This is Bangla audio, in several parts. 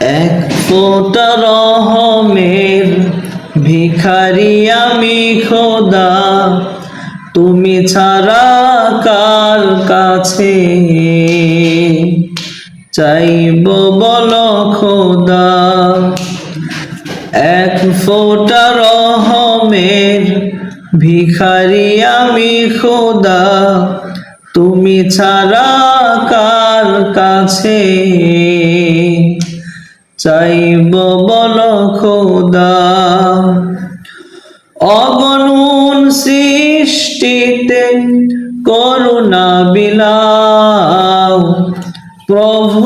এক ফোঁটা রহমের ভিখারি আমি খোদা, তুমি ছাড়া কার কাছে? চাইব বল খোদা, এক ফোঁটা রহমের ভিখারি আমি খোদা, তুমি ছাড়া কার কাছে? চাইব বল খোদা। অগণন সৃষ্টিতে করুণা বিলাও। প্রভু,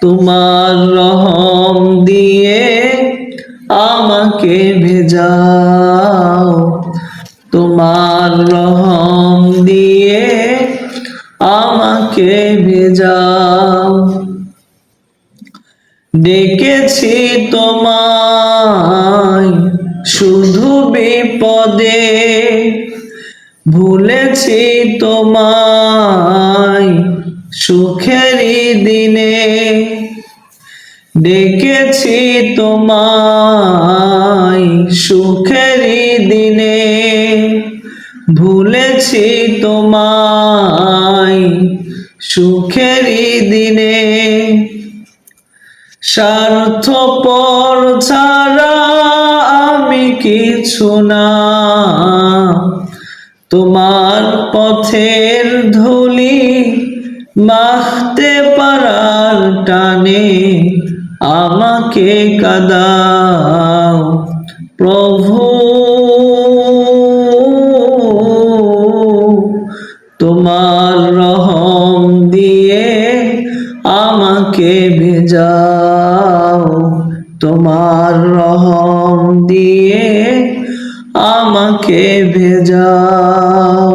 তোমার রহম দিয়ে আমাকে ভেজাও। তোমার রহম আমাকে ভেজাও? ডেকেছি তোমায় শুধু বিপদে, ভুলেছি তোমায় সুখেরই দিনে। ডেকেছি তোমায় সুখেরই দিনে, ভুলেছি তোমায় সুখেরই দিনে। স্বার্থপর ছাড়া আমি কিছু না। তোমার পথের ধুলি মাখতে পারার টানে আমাকে কাদাও। প্রভু আমাকে ভেজাও তোমার রহম দিয়ে আমাকে ভেজাও।